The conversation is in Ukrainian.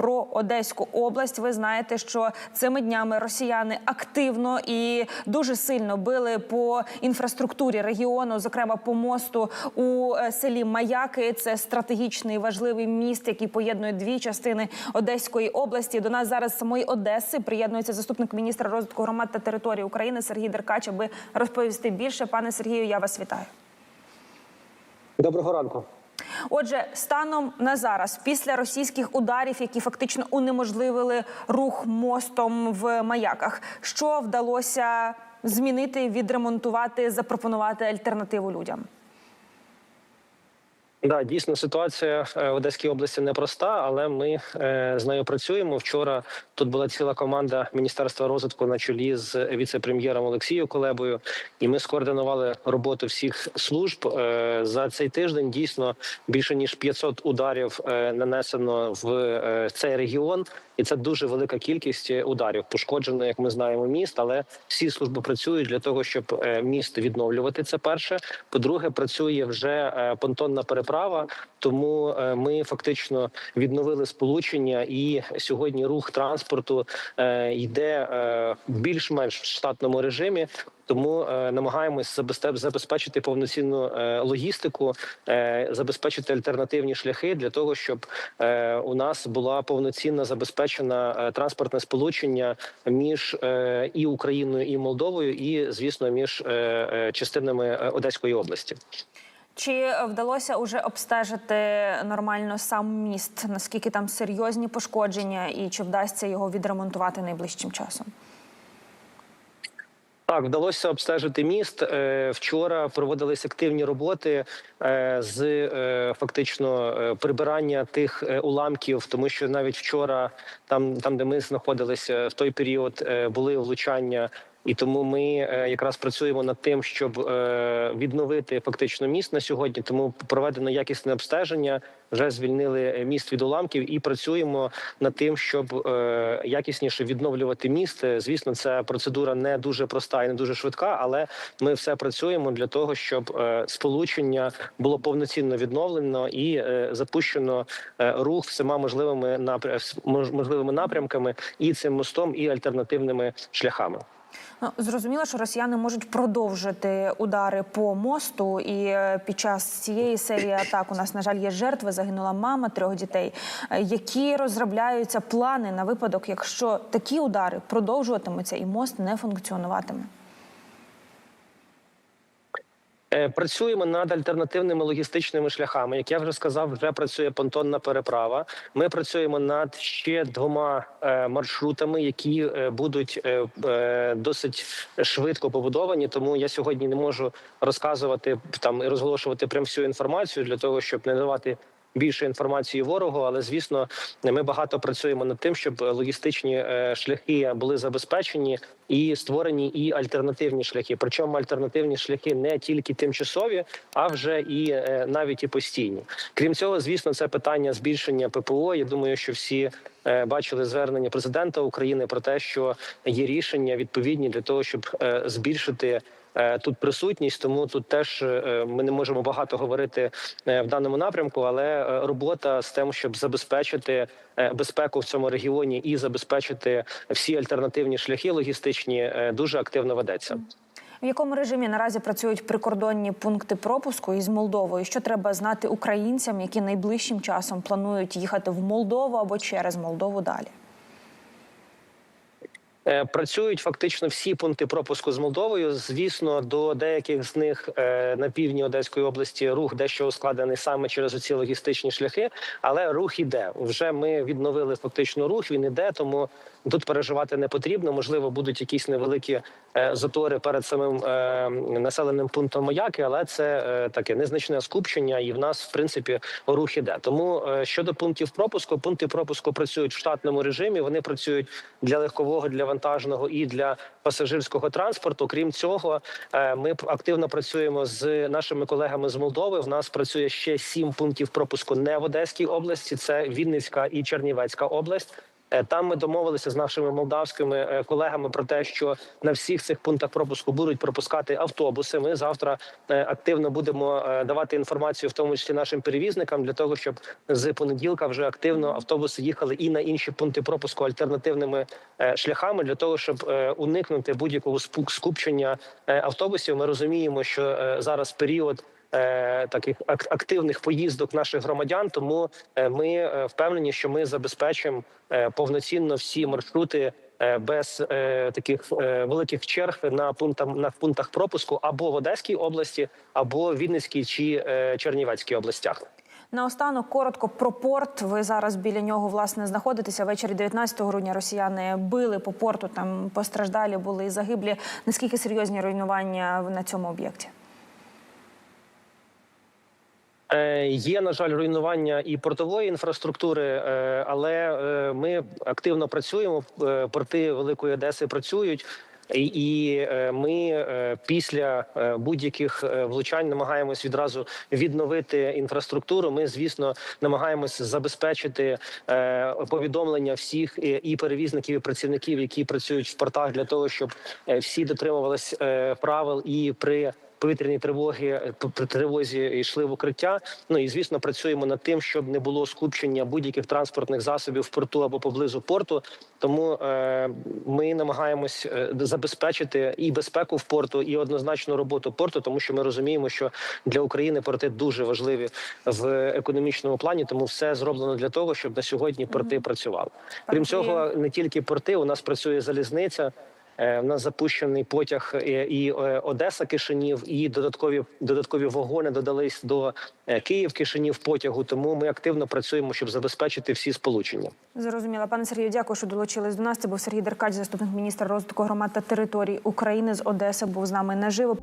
про Одеську область. Ви знаєте, що цими днями росіяни активно і дуже сильно били по інфраструктурі регіону, зокрема по мосту у е, селі Маяки. Це стратегічний важливий міст, який поєднує дві частини Одеської області. До нас зараз самої Одеси приєднується заступник міністра розвитку громад та території України Сергій Деркач, аби розповісти більше. Пане Сергію, я вас вітаю. Доброго ранку. Отже, станом на зараз, після російських ударів, які фактично унеможливили рух мостом в маяках, що вдалося змінити, відремонтувати, запропонувати альтернативу людям? Да, дійсно ситуація е, в Одеській області непроста, але ми е, з нею працюємо. Вчора тут була ціла команда Міністерства розвитку на чолі з віце-прем'єром Олексією Колебою, і ми скоординували роботу всіх служб Е, за цей тиждень. Дійсно більше ніж 500 ударів нанесено в цей регіон, і це дуже велика кількість ударів. Пошкоджено, як ми знаємо, міст, але всі служби працюють для того, щоб міст відновлювати. Це перше. По-друге, працює вже понтонна переправа. Тому е, ми фактично відновили сполучення, і сьогодні рух транспорту е, йде е, більш-менш штатному режимі. Тому намагаємось забезпе- забезпечити повноцінну логістику, забезпечити альтернативні шляхи для того, щоб у нас була повноцінна забезпечена транспортне сполучення між і Україною і Молдовою, і звісно, між частинами Одеської області. Чи вдалося уже обстежити нормально сам міст? Наскільки там серйозні пошкодження, і чи вдасться його відремонтувати найближчим часом? Так, вдалося обстежити міст. Е, Вчора проводились активні роботи е, з е, фактично прибирання тих уламків, тому що навіть вчора, там, там де ми знаходилися в той період, були влучання. І тому ми е, якраз працюємо над тим, щоб е, відновити фактично міст на сьогодні. Тому проведено якісне обстеження, вже звільнили міст від уламків і працюємо над тим, щоб е, якісніше відновлювати міст. Е, Звісно, ця процедура не дуже проста і не дуже швидка, але ми все працюємо для того, щоб е, сполучення було повноцінно відновлено і е, запущено е, рух всіма можливими можливими напрямками і цим мостом, і альтернативними шляхами. Ну, зрозуміло, що росіяни можуть продовжити удари по мосту, і е, під час цієї серії атак у нас, на жаль, є жертви. Загинула мама трьох дітей. Е, Які розробляються плани на випадок, якщо такі удари продовжуватимуться і мост не функціонуватиме? Е, Працюємо над альтернативними логістичними шляхами. Як я вже сказав, вже працює понтонна переправа. Ми працюємо над ще двома е, маршрутами, які е, будуть досить швидко побудовані. Тому я сьогодні не можу розказувати там і розголошувати прям всю інформацію для того, щоб не давати. Більше інформації ворогу, але звісно, ми багато працюємо над тим, щоб логістичні е, шляхи були забезпечені і створені і альтернативні шляхи. Причому альтернативні шляхи не тільки тимчасові, а вже і е, навіть і постійні. Крім цього, звісно, це питання збільшення ППО. Я думаю, що всі е, бачили звернення президента України про те, що є рішення відповідні для того, щоб збільшити. Е, Тут присутність, тому тут теж е, ми не можемо багато говорити е, в даному напрямку, але робота з тим, щоб забезпечити безпеку в цьому регіоні і забезпечити всі альтернативні шляхи логістичні, дуже активно ведеться. В якому режимі наразі працюють прикордонні пункти пропуску із Молдовою? Що треба знати українцям, які найближчим часом планують їхати в Молдову або через Молдову далі? Е, Працюють фактично всі пункти пропуску з Молдовою. Звісно, до деяких з них е, на півдні Одеської області рух дещо ускладений саме через ці логістичні шляхи, але рух іде. Вже ми відновили фактично рух. Він іде, тому тут переживати не потрібно. Можливо, будуть якісь невеликі е, затори перед самим населеним пунктом Маяки, але це таке незначне скупчення, і в нас в принципі рух іде. Тому щодо пунктів пропуску, пункти пропуску працюють в штатному режимі. Вони працюють для легкового, для вантажного і для пасажирського транспорту. Крім цього, е, ми активно працюємо з нашими колегами з Молдови. В нас працює ще сім пунктів пропуску не в Одеській області. Це Вінницька і Чернівецька область. Е, Там ми домовилися з нашими молдавськими е, колегами про те, що на всіх цих пунктах пропуску будуть пропускати автобуси. Ми завтра е, активно будемо давати інформацію, в тому числі нашим перевізникам, для того, щоб з понеділка вже активно автобуси їхали і на інші пункти пропуску альтернативними шляхами, для того, щоб уникнути будь-якого скупчення автобусів. Ми розуміємо, що зараз період. Е, Таких ак- активних поїздок наших громадян, тому е, ми е, впевнені, що ми забезпечимо повноцінно всі маршрути без е, таких е, великих черг на пунктах на пунктах пропуску або в Одеській області, або в Вінницькій чи е, Чернівецькій областях. Наостанок коротко про порт. Ви зараз біля нього власне знаходитеся. Ввечері 19 грудня росіяни били по порту. Там постраждалі були і загиблі. Наскільки серйозні руйнування на цьому об'єкті? Е, Є на жаль руйнування і портової інфраструктури, е, але е, ми активно працюємо. Порти Великої Одеси працюють. І, ми після будь-яких влучань намагаємось відразу відновити інфраструктуру. Ми, звісно, намагаємось забезпечити повідомлення всіх і, перевізників, і працівників, які працюють в портах, для того, щоб всі дотримувались е, правил і при повітряні тривоги е, при тривозі йшли в укриття. Ну і звісно, працюємо над тим, щоб не було скупчення будь-яких транспортних засобів в порту або поблизу порту. Тому е, ми намагаємось е, забезпечити і безпеку в порту, і однозначно роботу порту, тому що ми розуміємо, що для України порти дуже важливі в економічному плані. Тому все зроблено для того, щоб на сьогодні порти працювали. Крім цього, не тільки порти, у нас працює залізниця. Е, В нас запущений потяг е, і е, Одеса Кишинів, і додаткові додаткові вагони додались до е, Київ Кишинів потягу. Тому ми активно працюємо, щоб забезпечити всі сполучення. Зрозуміла, пане Сергію, дякую, що долучились до нас. Це був Сергій Деркач, заступник міністра розвитку громад та територій України з Одеси. Був з нами наживо.